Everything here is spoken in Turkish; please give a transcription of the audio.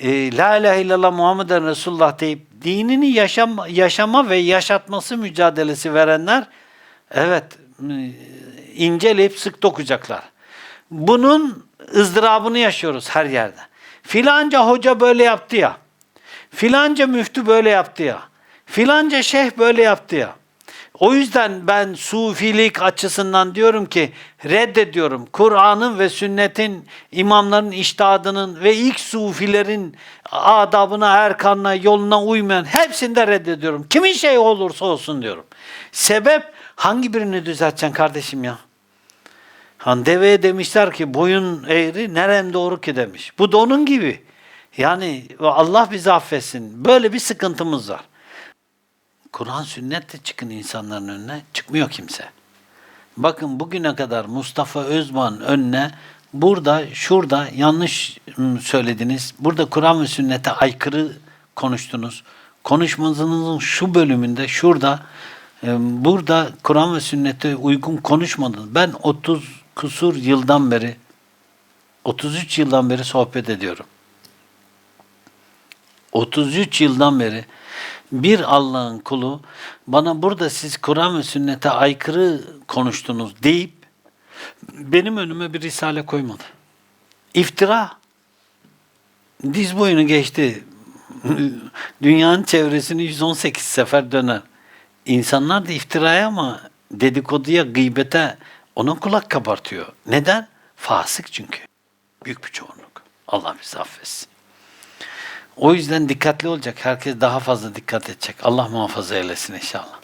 e, La ilahe illallah Muhammeden Resulullah deyip dinini yaşam, yaşama ve yaşatması mücadelesi verenler evet e, inceleyip sık dokuyacaklar. Bunun ızdırabını yaşıyoruz her yerde. Filanca hoca böyle yaptı ya. Filanca müftü böyle yaptı ya. Filanca şeyh böyle yaptı ya. O yüzden ben sufilik açısından diyorum ki reddediyorum. Kur'an'ın ve sünnetin imamların iştihadının ve ilk sufilerin adabına, erkanına, yoluna uymayan hepsini de reddediyorum. Kimin şeyi olursa olsun diyorum. Sebep hangi birini düzelteceksin kardeşim ya? Han deveye demişler ki boyun eğri neren doğru ki demiş. Bu da onun gibi. Yani Allah bizi affetsin. Böyle bir sıkıntımız var. Kur'an sünnetle çıkın insanların önüne. Çıkmıyor kimse. Bakın bugüne kadar Mustafa Özman önüne burada şurada yanlış ım, söylediniz. Burada Kur'an ve sünnete aykırı konuştunuz. Konuşmanızın şu bölümünde şurada e, burada Kur'an ve sünnete uygun konuşmadınız. Ben 30 kusur yıldan beri 33 yıldan beri sohbet ediyorum. 33 yıldan beri bir Allah'ın kulu bana burada siz Kur'an ve sünnete aykırı konuştunuz deyip benim önüme bir risale koymadı. İftira. Diz boyunu geçti. Dünyanın çevresini 118 sefer döner. İnsanlar da iftiraya ama dedikoduya, gıybete ona kulak kabartıyor. Neden? Fasık çünkü. Büyük bir çoğunluk. Allah bizi affetsin. O yüzden dikkatli olacak. Herkes daha fazla dikkat edecek. Allah muhafaza eylesin inşallah.